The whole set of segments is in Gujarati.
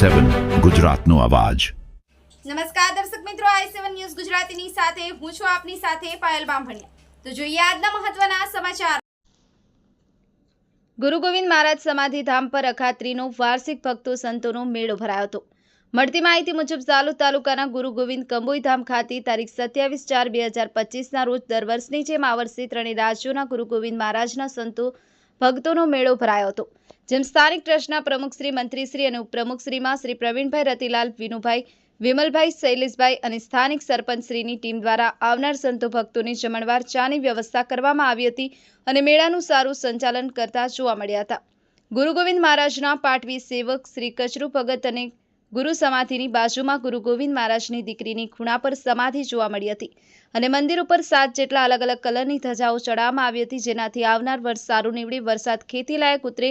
સેવન ગુજરાતનો અવાજ. નમસ્કાર દર્શક મિત્રો, આઈ સેવન ન્યૂઝ ગુજરાતીની સાથે હું છું આપની સાથે પાયલ બામભણિયા. તો જોઈએ આજના મહત્વના સમાચાર. ગુરુ ગોવિંદ મહારાજ સમાધિધામ પર અખાત્રીનો વાર્ષિક ભક્તો સંતોનો મેળો ભરાયો હતો. મળતી માહિતી મુજબ સાલુ તાલુકાના ગુરુ ગોવિંદ કંબોઈ ધામ ખાતે તારીખ સત્યાવીસ ચાર બે હજાર પચીસના રોજ દર વર્ષની જેમ આ વર્ષે ત્રણેય રાજ્યોના ગુરુ ગોવિંદ મહારાજના સંતો ભક્તોનો મેળો ભરાયો હતો. જેમ સ્થાનિક ટ્રસ્ટના પ્રમુખશ્રી મંત્રીશ્રી અને ઉપપ્રમુખશ્રીમાં શ્રી પ્રવીણભાઈ રતિલાલ, વિનુભાઈ, વિમલભાઈ, શૈલેષભાઈ અને સ્થાનિક સરપંચશ્રીની ટીમ દ્વારા આવનાર સંતો ભક્તોની જમણવાર ચાની વ્યવસ્થા કરવામાં આવી હતી અને મેળાનું સારું સંચાલન કરતા જોવા મળ્યા હતા. ગુરુ ગોવિંદ મહારાજના પાટવી સેવક શ્રી કચરુ ભગત અને ગુરુ સમાધિની બાજુમાં ગુરુ ગોવિંદ મહારાજની દીકરીની ખૂણા પર સમાધિ જોવા મળી હતી અને મંદિર ઉપર સાત જેટલા અલગ અલગ કલરની ધજાઓ ચડાવવામાં આવી હતી, જેનાથી આવનાર વર્ષ સારું નીવડી, વરસાદ ખેતીલાયક ઉતરે,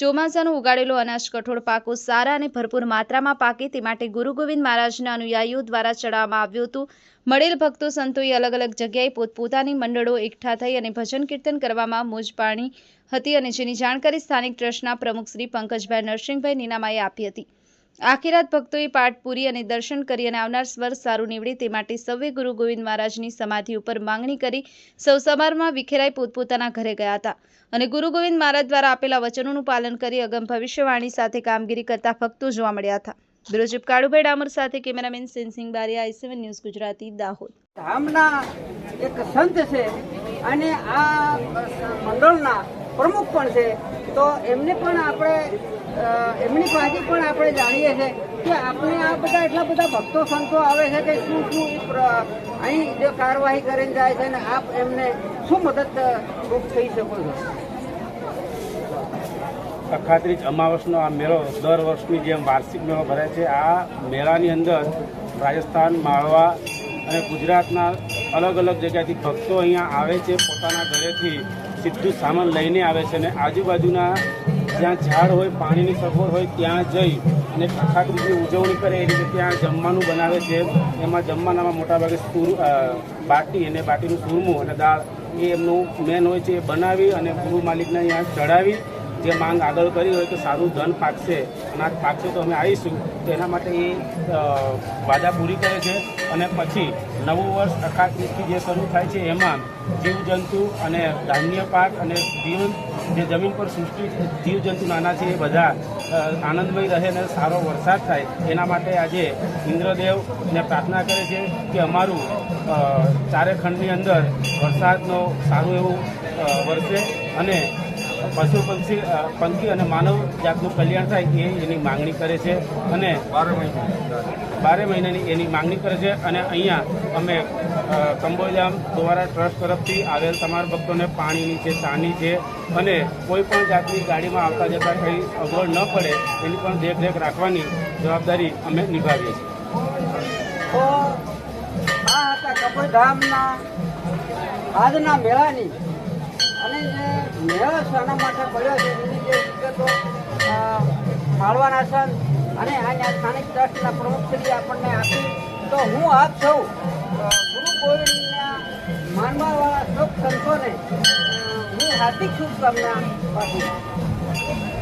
ચોમાસાનો ઉગાડેલો અનાજ કઠોળ પાકો સારા અને ભરપૂર માત્રામાં પાકે તે માટે ગુરુ ગોવિંદ મહારાજના અનુયાયીઓ દ્વારા ચડાવવામાં આવ્યું હતું. મળેલ ભક્તો સંતોએ અલગ અલગ જગ્યાએ પોતપોતાની મંડળો એકઠા થઈ અને ભજન કીર્તન કરવામાં મોજ પાણી હતી અને જેની જાણકારી સ્થાનિક ટ્રસ્ટના પ્રમુખ શ્રી પંકજભાઈ નરસિંહભાઈ નીનામાએ આપી હતી. આખી ભક્તોએ પાઠ પૂરી અને દર્શન કરી અને આવનાર સ્વર સારું નીવડે તે માટે સૌએ ગુરુ ગોવિંદ મહારાજની સમાધિ ઉપર માંગણી કરી સૌ સમારમાં વિખેરાઈ પોતપોતાના ઘરે ગયા હતા. અને ગુરુ ગોવિંદ મહારાજ દ્વારા આપેલા વચનોનું પાલન કરી અગમ ભવિષ્યવાણી સાથે કામગીરી કરતા ભક્તો જોવા મળ્યા હતા. બ્યુરો કાળુભાઈ ડામર સાથે cameraman Sensing Bariya, I seven news Gujarati, Dahod. ધામના એક સંત છે અને આ મંડળના પ્રમુખ પણ છે. તો એમને પણ આપણે એમની પાસેથી પણ આપણે જાણીએ છીએ કે આપણે આ બધા એટલા બધા ભક્તો, સંતો આવે છે કે શું શું અહીં જે કાર્યવાહી કરીને જાય છે અને આપ એમને શું મદદ થઈ શકો છો? અખાત્રીજ અમાવસનો આ મેળો દર વર્ષની જેમ વાર્ષિક મેળો ભરાય છે. આ મેળાની અંદર રાજસ્થાન, માળવા અને ગુજરાતના અલગ અલગ જગ્યાથી ભક્તો અહીંયા આવે છે પોતાના ઘરેથી. સીધું સામાન લઈને આવે છે અને આજુબાજુના જ્યાં ઝાડ હોય, પાણીની સગવડ હોય, ત્યાં જઈ અને અખાત્રીજની ઉજવણી કરે એ રીતે ત્યાં જમવાનું બનાવે છે. એમાં જમવાનામાં મોટાભાગે સૂર બાટી અને બાટીનું સુરમું અને દાળ એ એમનું મેન હોય છે એ બનાવી અને ગુરુ માલિકને અહીંયા ચડાવી જે માંગ આગળ કરી હોય કે સારું ધન પાકશે, અનાજ પાકશે તો અમે આવીશું. તો એના માટે એ વાદા પૂરી કરે છે અને પછી નવું વર્ષ અખાત્રીજથી જે શરૂ થાય છે એમાં જીવજંતુ અને ધાન્ય પાક અને જીવન જે જમીન પર સૃષ્ટિ જીવજંતુ નાના છે એ બધા આનંદમય રહે અને સારો વરસાદ થાય. એના માટે આજે ઇન્દ્રદેવને પ્રાર્થના કરે છે કે અમારું ચારે ખંડની અંદર વરસાદનો સારું એવું વરસે અને પશુ પક્ષી પંખી અને માનવ જાતનું કલ્યાણ થાય એ એની માંગણી કરે છે અને બારે મહિનાની એની માંગણી કરે છે અને અહીંયા અમે કંબોજામ દ્વારા ટ્રસ્ટ તરફથી આવેલ તમારા ભક્તોને પાણીની છે ચાની છે અને કોઈ પણ જાતની ગાડીમાં આવતા જતા કંઈ અગવડ ન પડે એની પણ દેખરેખ રાખવાની જવાબદારી અમે નિભાવીએ છીએ. આજના મેળાની મેળો માટે એની જે વિગતો અ, માળવાના સંત અને અહીંયા સ્થાનિક ટ્રસ્ટના પ્રમુખશ્રી આપણને આપી. તો હું આપ સૌ ગુરુ ગોવિંદના માનવાવાળા સૌ સંતોને હું હાર્દિક શુભકામના પાઠવું